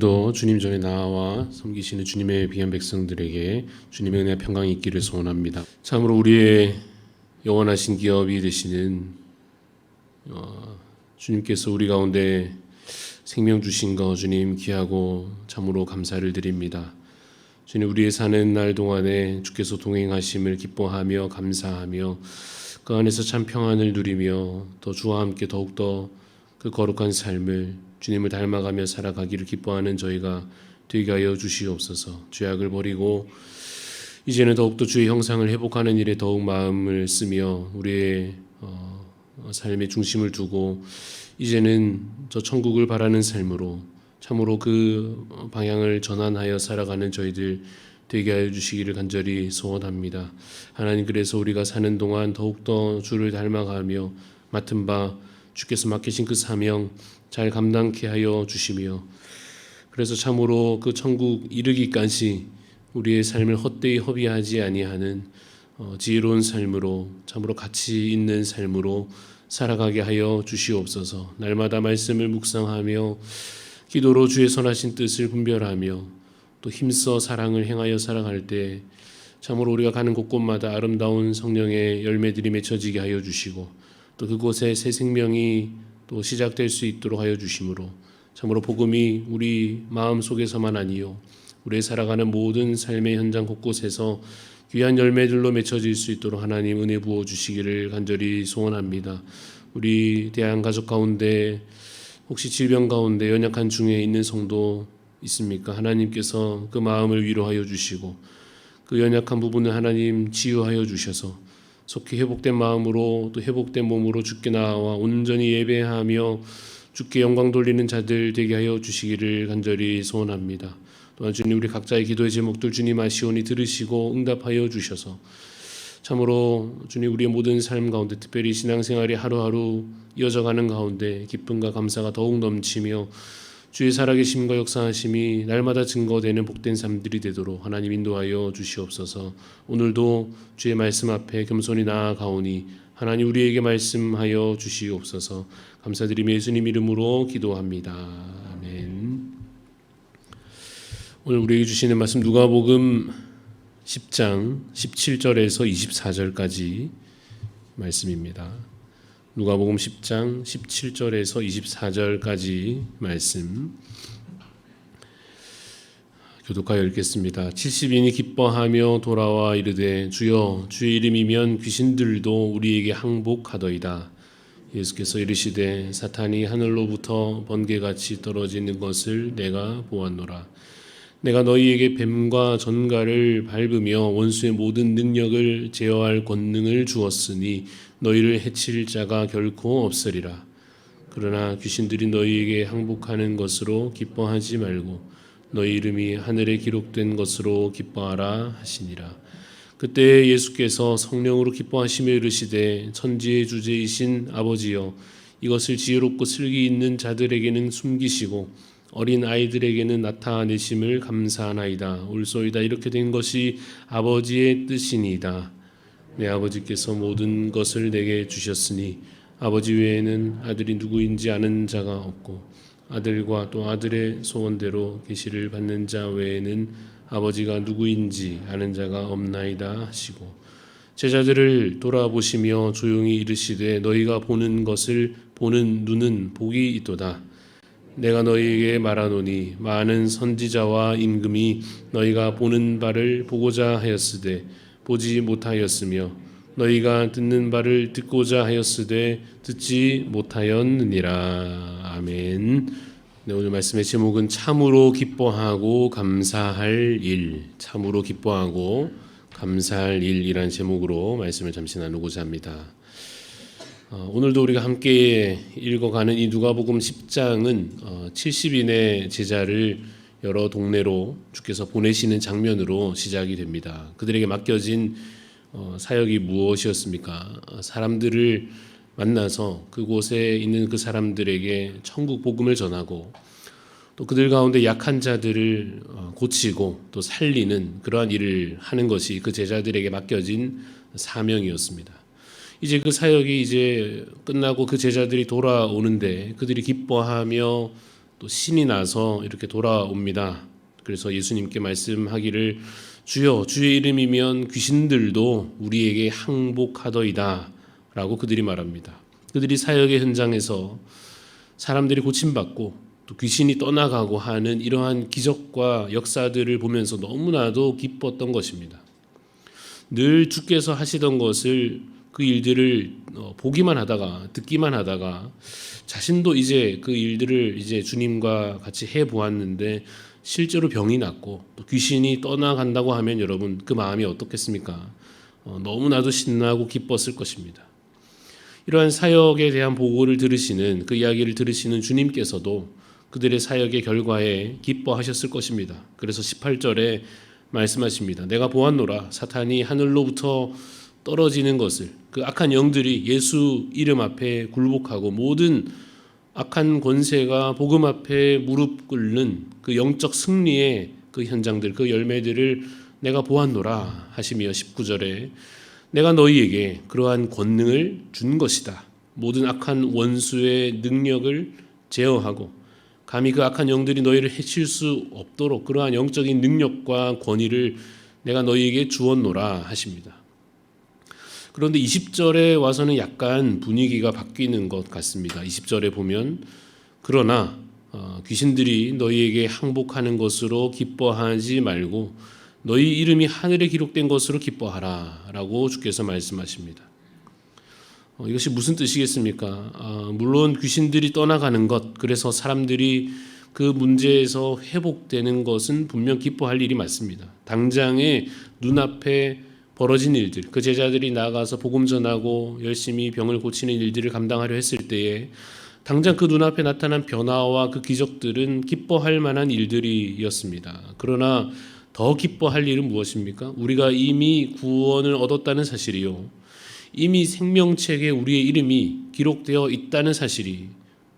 오늘도 주님 전에 나와 섬기시는 주님의 귀한 백성들에게 주님의 은혜 평강이 있기를 소원합니다. 참으로 우리의 영원하신 기업이 되시는 어, 주님께서 우리 가운데 생명 주신 거 주님 귀하고 참으로 감사를 드립니다. 주님 우리의 사는 날 동안에 주께서 동행하심을 기뻐하며 감사하며 그 안에서 참 평안을 누리며 또 주와 함께 더욱더 그 거룩한 삶을 주님을 닮아가며 살아가기를 기뻐하는 저희가 되게 하여 주시옵소서. 죄악을 버리고 이제는 더욱더 주의 형상을 회복하는 일에 더욱 마음을 쓰며 우리의 어, 삶의 중심을 두고 이제는 저 천국을 바라는 삶으로 참으로 그 방향을 전환하여 살아가는 저희들 되게 하여 주시기를 간절히 소원합니다. 하나님 그래서 우리가 사는 동안 더욱더 주를 닮아가며 맡은 바 주께서 맡기신 그 사명 잘 감당케 하여 주시며 그래서 참으로 그 천국 이르기까지 우리의 삶을 헛되이 허비하지 아니하는 어, 지혜로운 삶으로 참으로 가치 있는 삶으로 살아가게 하여 주시옵소서. 날마다 말씀을 묵상하며 기도로 주의 선하신 뜻을 분별하며 또 힘써 사랑을 행하여 살아갈 때 참으로 우리가 가는 곳곳마다 아름다운 성령의 열매들이 맺혀지게 하여 주시고 또 그곳에 새 생명이 또 시작될 수 있도록 하여 주심으로 참으로 복음이 우리 마음 속에서만 아니요 우리의 살아가는 모든 삶의 현장 곳곳에서 귀한 열매들로 맺혀질 수 있도록 하나님 은혜 부어 주시기를 간절히 소원합니다. 우리 대한 가족 가운데 혹시 질병 가운데 연약한 중에 있는 성도 있습니까? 하나님께서 그 마음을 위로하여 주시고 그 연약한 부분을 하나님 치유하여 주셔서 속히 회복된 마음으로 또 회복된 몸으로 주께 나와 온전히 예배하며 주께 영광 돌리는 자들 되게 하여 주시기를 간절히 소원합니다. 또한 주님 우리 각자의 기도의 제목들 주님 아시오니 들으시고 응답하여 주셔서 참으로 주님 우리의 모든 삶 가운데 특별히 신앙생활이 하루하루 이어져가는 가운데 기쁨과 감사가 더욱 넘치며 주의 살아계심과 역사하심이 날마다 증거되는 복된 삶들이 되도록 하나님 인도하여 주시옵소서. 오늘도 주의 말씀 앞에 겸손히 나아가오니 하나님 우리에게 말씀하여 주시옵소서. 감사드리며 예수님 이름으로 기도합니다. 아멘. 오늘 우리에게 주시는 말씀 누가복음 10장 17절에서 24절까지 말씀입니다. 누가복음 10장 17절에서 24절까지 말씀 교독하여 읽겠습니다. 70인이 기뻐하며 돌아와 이르되 주여 주의 이름이면 귀신들도 우리에게 항복하더이다. 예수께서 이르시되 사탄이 하늘로부터 번개같이 떨어지는 것을 내가 보았노라. 내가 너희에게 뱀과 전갈을 밟으며 원수의 모든 능력을 제어할 권능을 주었으니 너희를 해칠 자가 결코 없으리라. 그러나 귀신들이 너희에게 항복하는 것으로 기뻐하지 말고 너희 이름이 하늘에 기록된 것으로 기뻐하라 하시니라. 그때 예수께서 성령으로 기뻐하시며 이르시되 천지의 주제이신 아버지여 이것을 지혜롭고 슬기 있는 자들에게는 숨기시고 어린 아이들에게는 나타내심을 감사하나이다. 올소이다 이렇게 된 것이 아버지의 뜻이니이다. 내 아버지께서 모든 것을 내게 주셨으니 아버지 외에는 아들이 누구인지 아는 자가 없고 아들과 또 아들의 소원대로 계시를 받는 자 외에는 아버지가 누구인지 아는 자가 없나이다 하시고 제자들을 돌아보시며 조용히 이르시되 너희가 보는 것을 보는 눈은 복이 있도다 내가 너희에게 말하노니 많은 선지자와 임금이 너희가 보는 바를 보고자 하였으되 보지 못하였으며 너희가 듣는 바를 듣고자 하였으되 듣지 못하였느니라 아멘. 네, 오늘 말씀의 제목은 참으로 기뻐하고 감사할 일, 참으로 기뻐하고 감사할 일이라는 제목으로 말씀을 잠시 나누고자 합니다. 어, 오늘도 우리가 함께 읽어가는 이 누가복음 10장은 어, 70인의 제자를 여러 동네로 주께서 보내시는 장면으로 시작이 됩니다. 그들에게 맡겨진 어, 사역이 무엇이었습니까? 어, 사람들을 만나서 그곳에 있는 그 사람들에게 천국 복음을 전하고 또 그들 가운데 약한 자들을 어, 고치고 또 살리는 그러한 일을 하는 것이 그 제자들에게 맡겨진 사명이었습니다. 이제 그 사역이 이제 끝나고 그 제자들이 돌아오는데 그들이 기뻐하며 또 신이 나서 이렇게 돌아옵니다. 그래서 예수님께 말씀하기를 주여 주의 이름이면 귀신들도 우리에게 항복하더이다 라고 그들이 말합니다. 그들이 사역의 현장에서 사람들이 고침받고 또 귀신이 떠나가고 하는 이러한 기적과 역사들을 보면서 너무나도 기뻤던 것입니다. 늘 주께서 하시던 것을 그 일들을 어, 보기만 하다가 듣기만 하다가 자신도 이제 그 일들을 이제 주님과 같이 해 보았는데 실제로 병이 낫고 또 귀신이 떠나간다고 하면 여러분 그 마음이 어떻겠습니까? 어, 너무나도 신나고 기뻤을 것입니다. 이러한 사역에 대한 보고를 들으시는 그 이야기를 들으시는 주님께서도 그들의 사역의 결과에 기뻐하셨을 것입니다. 그래서 18절에 말씀하십니다. 내가 보았노라 사탄이 하늘로부터 떨어지는 것을 그 악한 영들이 예수 이름 앞에 굴복하고 모든 악한 권세가 복음 앞에 무릎 꿇는 그 영적 승리의 그 현장들 그 열매들을 내가 보았노라 하시며 19절에 내가 너희에게 그러한 권능을 준 것이다. 모든 악한 원수의 능력을 제어하고 감히 그 악한 영들이 너희를 해칠 수 없도록 그러한 영적인 능력과 권위를 내가 너희에게 주었노라 하십니다. 그런데 20절에 와서는 약간 분위기가 바뀌는 것 같습니다. 20절에 보면 그러나 어, 귀신들이 너희에게 항복하는 것으로 기뻐하지 말고 너희 이름이 하늘에 기록된 것으로 기뻐하라라고 주께서 말씀하십니다. 어, 이것이 무슨 뜻이겠습니까? 아, 물론 귀신들이 떠나가는 것, 그래서 사람들이 그 문제에서 회복되는 것은 분명 기뻐할 일이 맞습니다. 당장에 눈앞에 벌어진 일들, 그 제자들이 나가서 복음 전하고 열심히 병을 고치는 일들을 감당하려 했을 때에 당장 그 눈앞에 나타난 변화와 그 기적들은 기뻐할 만한 일들이었습니다. 그러나 더 기뻐할 일은 무엇입니까? 우리가 이미 구원을 얻었다는 사실이요. 이미 생명책에 우리의 이름이 기록되어 있다는 사실이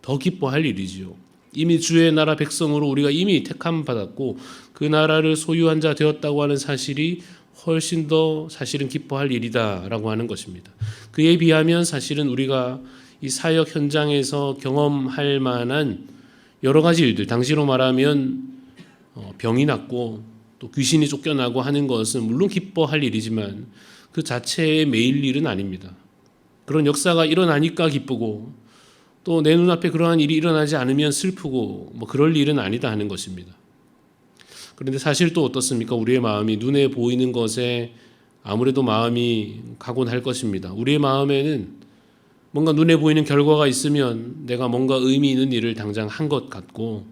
더 기뻐할 일이지요. 이미 주의 나라 백성으로 우리가 이미 택함 받았고 그 나라를 소유한 자 되었다고 하는 사실이 훨씬 더 사실은 기뻐할 일이다라고 하는 것입니다. 그에 비하면 사실은 우리가 이 사역 현장에서 경험할 만한 여러 가지 일들, 당시로 말하면 어, 병이 낫고 또 귀신이 쫓겨나고 하는 것은 물론 기뻐할 일이지만 그 자체의 매일 일은 아닙니다. 그런 역사가 일어나니까 기쁘고 또 내 눈앞에 그러한 일이 일어나지 않으면 슬프고 뭐 그럴 일은 아니다 하는 것입니다. 그런데 사실 또 어떻습니까? 우리의 마음이 눈에 보이는 것에 아무래도 마음이 가곤 할 것입니다. 우리의 마음에는 뭔가 눈에 보이는 결과가 있으면 내가 뭔가 의미 있는 일을 당장 한 것 같고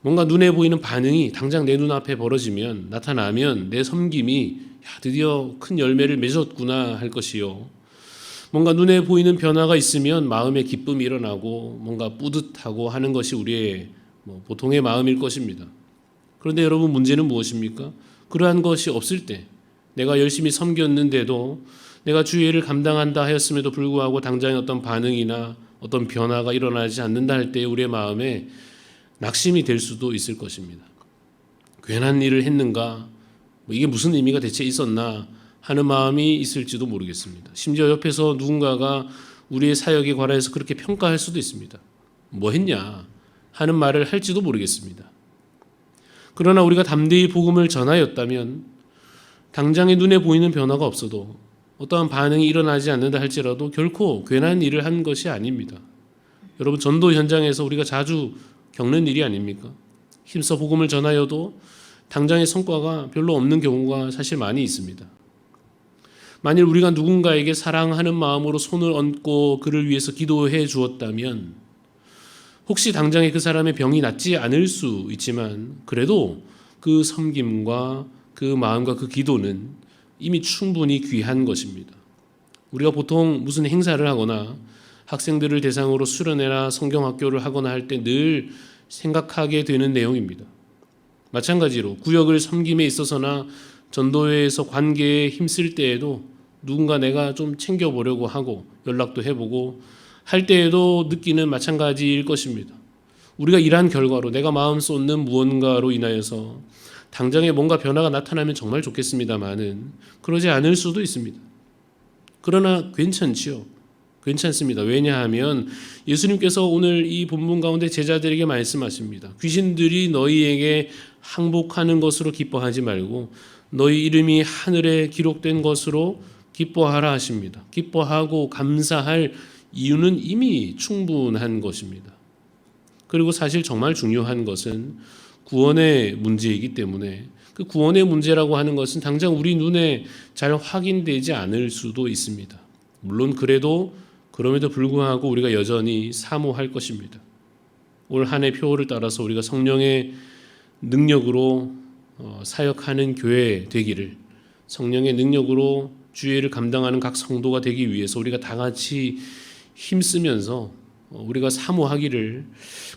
뭔가 눈에 보이는 반응이 당장 내 눈앞에 벌어지면 나타나면 내 섬김이 야, 드디어 큰 열매를 맺었구나 할 것이요. 뭔가 눈에 보이는 변화가 있으면 마음의 기쁨이 일어나고 뭔가 뿌듯하고 하는 것이 우리의 뭐 보통의 마음일 것입니다. 그런데 여러분 문제는 무엇입니까? 그러한 것이 없을 때 내가 열심히 섬겼는데도 내가 주의를 감당한다 하였음에도 불구하고 당장의 어떤 반응이나 어떤 변화가 일어나지 않는다 할 때 우리의 마음에 낙심이 될 수도 있을 것입니다. 괜한 일을 했는가? 뭐 이게 무슨 의미가 대체 있었나? 하는 마음이 있을지도 모르겠습니다. 심지어 옆에서 누군가가 우리의 사역에 관해서 그렇게 평가할 수도 있습니다. 뭐 했냐? 하는 말을 할지도 모르겠습니다. 그러나 우리가 담대히 복음을 전하였다면 당장의 눈에 보이는 변화가 없어도 어떠한 반응이 일어나지 않는다 할지라도 결코 괜한 일을 한 것이 아닙니다. 여러분 전도 현장에서 우리가 자주 겪는 일이 아닙니까? 힘써 복음을 전하여도 당장의 성과가 별로 없는 경우가 사실 많이 있습니다. 만일 우리가 누군가에게 사랑하는 마음으로 손을 얹고 그를 위해서 기도해 주었다면 혹시 당장에 그 사람의 병이 낫지 않을 수 있지만 그래도 그 섬김과 그 마음과 그 기도는 이미 충분히 귀한 것입니다. 우리가 보통 무슨 행사를 하거나 학생들을 대상으로 수련회나 성경학교를 하거나 할 때 늘 생각하게 되는 내용입니다. 마찬가지로 구역을 섬김에 있어서나 전도회에서 관계에 힘쓸 때에도 누군가 내가 좀 챙겨보려고 하고 연락도 해보고 할 때에도 느끼는 마찬가지일 것입니다. 우리가 일한 결과로 내가 마음 쏟는 무언가로 인하여서 당장에 뭔가 변화가 나타나면 정말 좋겠습니다만은 그러지 않을 수도 있습니다. 그러나 괜찮지요. 괜찮습니다. 왜냐하면 예수님께서 오늘 이 본문 가운데 제자들에게 말씀하십니다. 귀신들이 너희에게 항복하는 것으로 기뻐하지 말고 너희 이름이 하늘에 기록된 것으로 기뻐하라 하십니다. 기뻐하고 감사할 이유는 이미 충분한 것입니다. 그리고 사실 정말 중요한 것은 구원의 문제이기 때문에 그 구원의 문제라고 하는 것은 당장 우리 눈에 잘 확인되지 않을 수도 있습니다. 물론 그래도 그럼에도 불구하고 우리가 여전히 사모할 것입니다. 올 한 해 표를 따라서 우리가 성령의 능력으로 어, 사역하는 교회 되기를 성령의 능력으로 주의를 감당하는 각 성도가 되기 위해서 우리가 다 같이 힘쓰면서 어, 우리가 사모하기를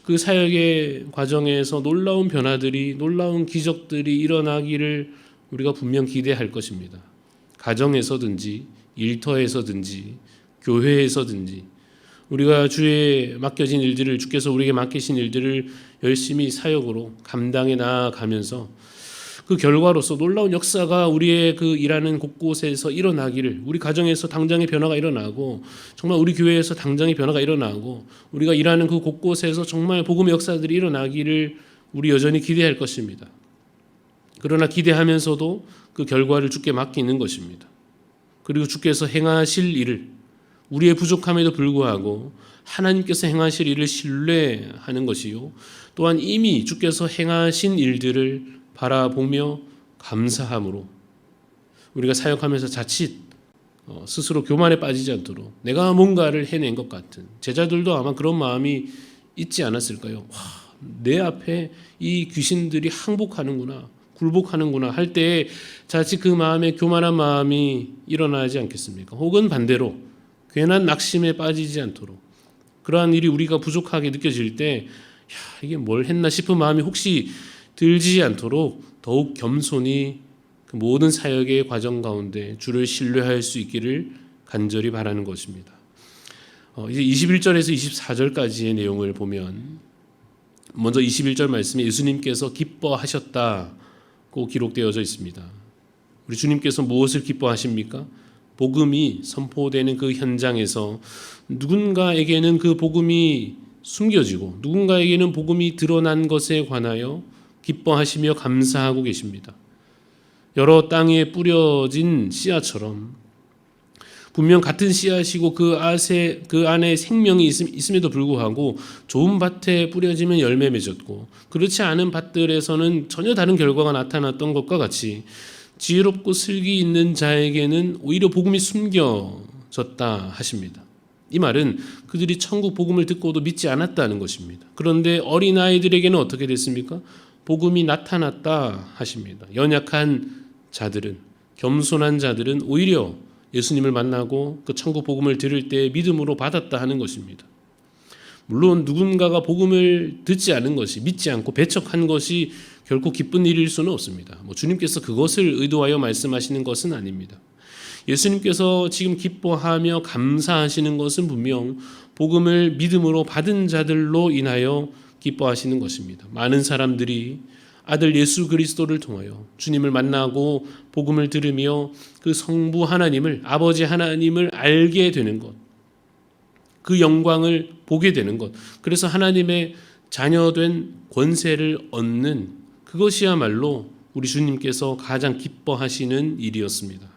그 사역의 과정에서 놀라운 변화들이 놀라운 기적들이 일어나기를 우리가 분명 기대할 것입니다. 가정에서든지 일터에서든지 교회에서든지 우리가 주에 맡겨진 일들을 주께서 우리에게 맡기신 일들을 열심히 사역으로 감당해 나아가면서 그 결과로서 놀라운 역사가 우리의 그 일하는 곳곳에서 일어나기를 우리 가정에서 당장의 변화가 일어나고 정말 우리 교회에서 당장의 변화가 일어나고 우리가 일하는 그 곳곳에서 정말 복음의 역사들이 일어나기를 우리 여전히 기대할 것입니다. 그러나 기대하면서도 그 결과를 주께 맡기는 것입니다. 그리고 주께서 행하실 일을 우리의 부족함에도 불구하고 하나님께서 행하실 일을 신뢰하는 것이요. 또한 이미 주께서 행하신 일들을 바라보며 감사함으로 우리가 사역하면서 자칫 어, 스스로 교만에 빠지지 않도록 내가 뭔가를 해낸 것 같은 제자들도 아마 그런 마음이 있지 않았을까요? 와, 내 앞에 이 귀신들이 항복하는구나, 굴복하는구나 할 때에 자칫 그 마음에 교만한 마음이 일어나지 않겠습니까? 혹은 반대로 괜한 낙심에 빠지지 않도록 그러한 일이 우리가 부족하게 느껴질 때 야, 이게 뭘 했나 싶은 마음이 혹시 들지 않도록 더욱 겸손히 그 모든 사역의 과정 가운데 주를 신뢰할 수 있기를 간절히 바라는 것입니다. 어, 이제 21절에서 24절까지의 내용을 보면 먼저 21절 말씀에 예수님께서 기뻐하셨다고 기록되어져 있습니다. 우리 주님께서 무엇을 기뻐하십니까? 복음이 선포되는 그 현장에서 누군가에게는 그 복음이 숨겨지고 누군가에게는 복음이 드러난 것에 관하여 기뻐하시며 감사하고 계십니다. 여러 땅에 뿌려진 씨앗처럼 분명 같은 씨앗이고 그 아세 그 안에 생명이 있음, 에도 불구하고 좋은 밭에 뿌려지면 열매 맺었고 그렇지 않은 밭들에서는 전혀 다른 결과가 나타났던 것과 같이 지혜롭고 슬기 있는 자에게는 오히려 복음이 숨겨졌다 하십니다. 이 말은 그들이 천국 복음을 듣고도 믿지 않았다는 것입니다. 그런데 어린 아이들에게는 어떻게 됐습니까? 복음이 나타났다 하십니다. 연약한 자들은 겸손한 자들은 오히려 예수님을 만나고 그 천국 복음을 들을 때 믿음으로 받았다 하는 것입니다. 물론 누군가가 복음을 듣지 않은 것이 믿지 않고 배척한 것이 결코 기쁜 일일 수는 없습니다. 뭐 주님께서 그것을 의도하여 말씀하시는 것은 아닙니다. 예수님께서 지금 기뻐하며 감사하시는 것은 분명 복음을 믿음으로 받은 자들로 인하여 기뻐하시는 것입니다. 많은 사람들이 아들 예수 그리스도를 통하여 주님을 만나고 복음을 들으며 그 성부 하나님을 아버지 하나님을 알게 되는 것. 그 영광을 보게 되는 것. 그래서 하나님의 자녀된 권세를 얻는 그것이야말로 우리 주님께서 가장 기뻐하시는 일이었습니다.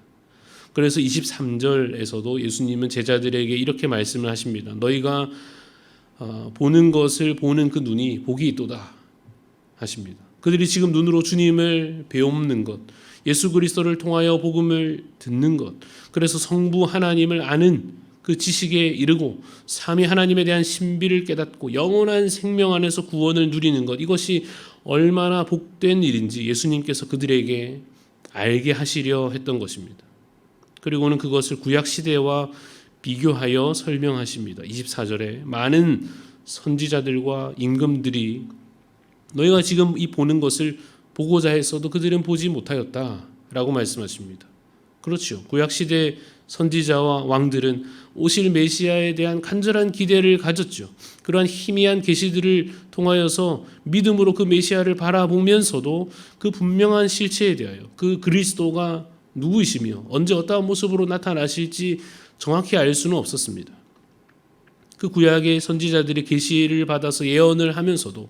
그래서 23절에서도 예수님은 제자들에게 이렇게 말씀을 하십니다. 너희가 어, 보는 것을 보는 그 눈이 복이 있도다 하십니다. 그들이 지금 눈으로 주님을 배움는 것, 예수 그리스도를 통하여 복음을 듣는 것, 그래서 성부 하나님을 아는 그 지식에 이르고 삼위 하나님에 대한 신비를 깨닫고 영원한 생명 안에서 구원을 누리는 것 이것이 얼마나 복된 일인지 예수님께서 그들에게 알게 하시려 했던 것입니다. 그리고는 그것을 구약 시대와 비교하여 설명하십니다. 24절에 많은 선지자들과 임금들이 너희가 지금 이 보는 것을 보고자 했어도 그들은 보지 못하였다 라고 말씀하십니다. 그렇죠. 구약 시대 선지자와 왕들은 오실 메시아에 대한 간절한 기대를 가졌죠. 그러한 희미한 계시들을 통하여서 믿음으로 그 메시아를 바라보면서도 그 분명한 실체에 대하여 그 그리스도가 누구이시며 언제 어떠한 모습으로 나타나실지 정확히 알 수는 없었습니다. 그 구약의 선지자들의 계시를 받아서 예언을 하면서도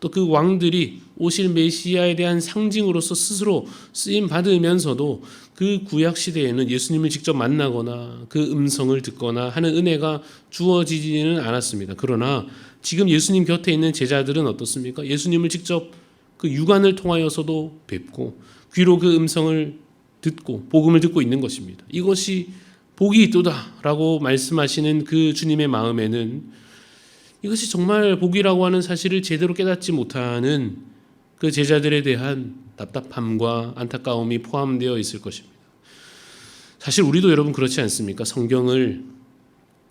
또 그 왕들이 오실 메시아에 대한 상징으로서 스스로 쓰임 받으면서도 그 구약 시대에는 예수님을 직접 만나거나 그 음성을 듣거나 하는 은혜가 주어지지는 않았습니다. 그러나 지금 예수님 곁에 있는 제자들은 어떻습니까? 예수님을 직접 그 육안을 통하여서도 뵙고 귀로 그 음성을 듣고 복음을 듣고 있는 것입니다. 이것이 복이 있도다라고 말씀하시는 그 주님의 마음에는 이것이 정말 복이라고 하는 사실을 제대로 깨닫지 못하는 그 제자들에 대한 답답함과 안타까움이 포함되어 있을 것입니다. 사실 우리도 여러분 그렇지 않습니까? 성경을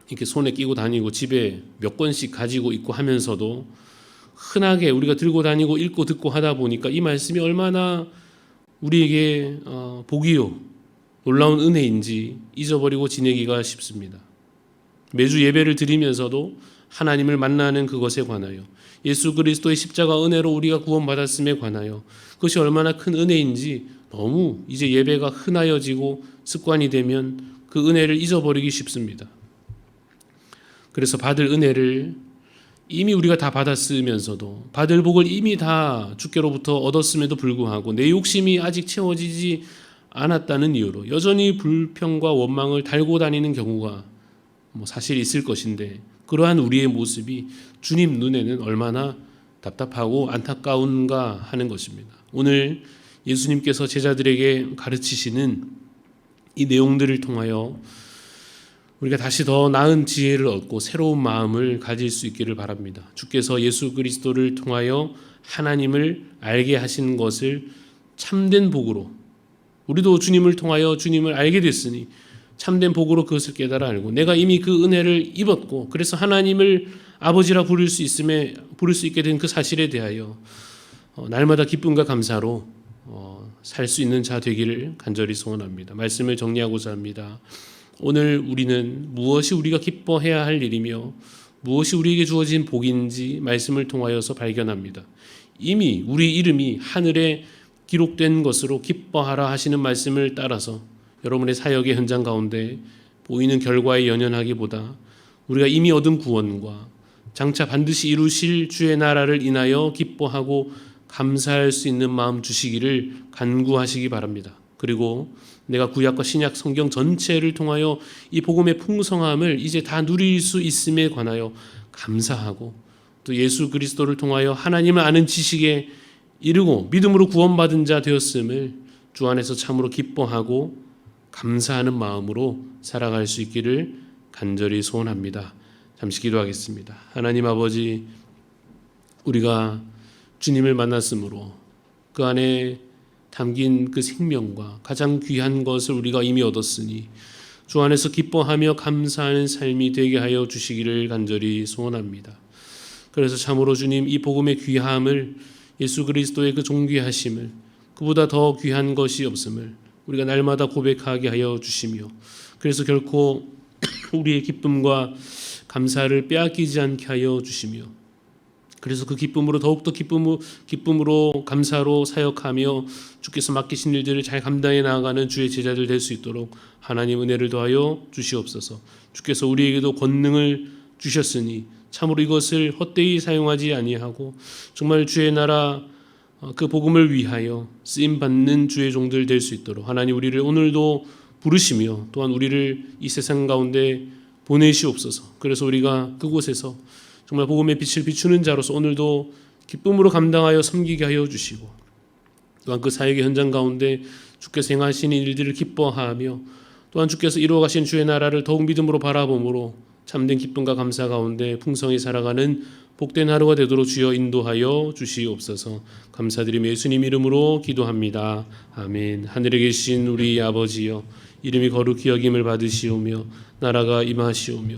이렇게 손에 끼고 다니고 집에 몇 권씩 가지고 있고 하면서도 흔하게 우리가 들고 다니고 읽고 듣고 하다 보니까 이 말씀이 얼마나 우리에게 어, 복이요 놀라운 은혜인지 잊어버리고 지내기가 쉽습니다. 매주 예배를 드리면서도 하나님을 만나는 그것에 관하여 예수 그리스도의 십자가 은혜로 우리가 구원받았음에 관하여 그것이 얼마나 큰 은혜인지 너무 이제 예배가 흔하여지고 습관이 되면 그 은혜를 잊어버리기 쉽습니다. 그래서 받을 은혜를 이미 우리가 다 받았으면서도 받을 복을 이미 다 주께로부터 얻었음에도 불구하고 내 욕심이 아직 채워지지 않았다는 이유로 여전히 불평과 원망을 달고 다니는 경우가 뭐 사실 있을 것인데 그러한 우리의 모습이 주님 눈에는 얼마나 답답하고 안타까운가 하는 것입니다. 오늘 예수님께서 제자들에게 가르치시는 이 내용들을 통하여 우리가 다시 더 나은 지혜를 얻고 새로운 마음을 가질 수 있기를 바랍니다. 주께서 예수 그리스도를 통하여 하나님을 알게 하신 것을 참된 복으로 우리도 주님을 통하여 주님을 알게 됐으니 참된 복으로 그것을 깨달아 알고 내가 이미 그 은혜를 입었고 그래서 하나님을 아버지라 부를 수 있음에 부를 수 있게 된 그 사실에 대하여 어, 날마다 기쁨과 감사로 어, 살수 있는 자 되기를 간절히 소원합니다. 말씀을 정리하고자 합니다. 오늘 우리는 무엇이 우리가 기뻐해야 할 일이며 무엇이 우리에게 주어진 복인지 말씀을 통하여서 발견합니다. 이미 우리 이름이 하늘에 기록된 것으로 기뻐하라 하시는 말씀을 따라서 여러분의 사역의 현장 가운데 보이는 결과에 연연하기보다 우리가 이미 얻은 구원과 장차 반드시 이루실 주의 나라를 인하여 기뻐하고 감사할 수 있는 마음 주시기를 간구하시기 바랍니다. 그리고 내가 구약과 신약 성경 전체를 통하여 이 복음의 풍성함을 이제 다 누릴 수 있음에 관하여 감사하고 또 예수 그리스도를 통하여 하나님을 아는 지식에 이르고 믿음으로 구원받은 자 되었음을 주 안에서 참으로 기뻐하고 감사하는 마음으로 살아갈 수 있기를 간절히 소원합니다. 잠시 기도하겠습니다. 하나님 아버지 우리가 주님을 만났으므로 그 안에 담긴 그 생명과 가장 귀한 것을 우리가 이미 얻었으니 주 안에서 기뻐하며 감사하는 삶이 되게 하여 주시기를 간절히 소원합니다. 그래서 참으로 주님 이 복음의 귀함을 예수 그리스도의 그 존귀하심을 그보다 더 귀한 것이 없음을 우리가 날마다 고백하게 하여 주시며 그래서 결코 우리의 기쁨과 감사를 빼앗기지 않게 하여 주시며 그래서 그 기쁨으로 더욱더 기쁨으로, 기쁨으로 감사로 사역하며 주께서 맡기신 일들을 잘 감당해 나아가는 주의 제자들 될 수 있도록 하나님 은혜를 더하여 주시옵소서. 주께서 우리에게도 권능을 주셨으니 참으로 이것을 헛되이 사용하지 아니하고 정말 주의 나라 어, 그 복음을 위하여 쓰임 받는 주의 종들 될 수 있도록 하나님 우리를 오늘도 부르시며 또한 우리를 이 세상 가운데 보내시옵소서. 그래서 우리가 그곳에서 정말 복음의 빛을 비추는 자로서 오늘도 기쁨으로 감당하여 섬기게 하여 주시고 또한 그 사역의 현장 가운데 주께서 행하신 일들을 기뻐하며 또한 주께서 이루어 가신 주의 나라를 더욱 믿음으로 바라봄으로 참된 기쁨과 감사 가운데 풍성히 살아가는 복된 하루가 되도록 주여 인도하여 주시옵소서. 감사드리며 예수님 이름으로 기도합니다. 아멘. 하늘에 계신 우리 아버지여 이름이 거룩히 여김을 받으시오며 나라가 임하시오며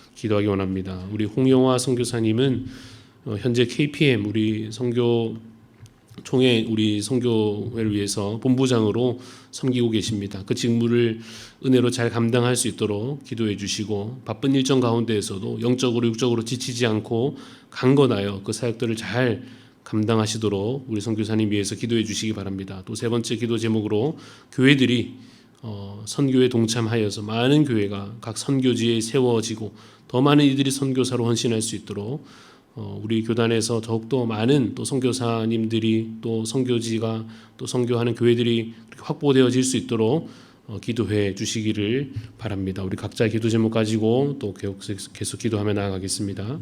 기도하기 원합니다. 우리 홍영화 선교사님은 어, 현재 KPM 우리 선교 총회 우리 선교회를 위해서 본부장으로 섬기고 계십니다. 그 직무를 은혜로 잘 감당할 수 있도록 기도해 주시고 바쁜 일정 가운데에서도 영적으로 육적으로 지치지 않고 강건하여 그 사역들을 잘 감당하시도록 우리 선교사님 위해서 기도해 주시기 바랍니다. 또 세 번째 기도 제목으로 교회들이 어, 선교에 동참하여서 많은 교회가 각 선교지에 세워지고 더 많은 이들이 선교사로 헌신할 수 있도록 어, 우리 교단에서 더욱더 많은 또 선교사님들이 또 선교지가 또 선교하는 교회들이 확보되어질 수 있도록 어, 기도해 주시기를 바랍니다. 우리 각자 기도 제목 가지고 또 계속 계속 기도하며 나아가겠습니다.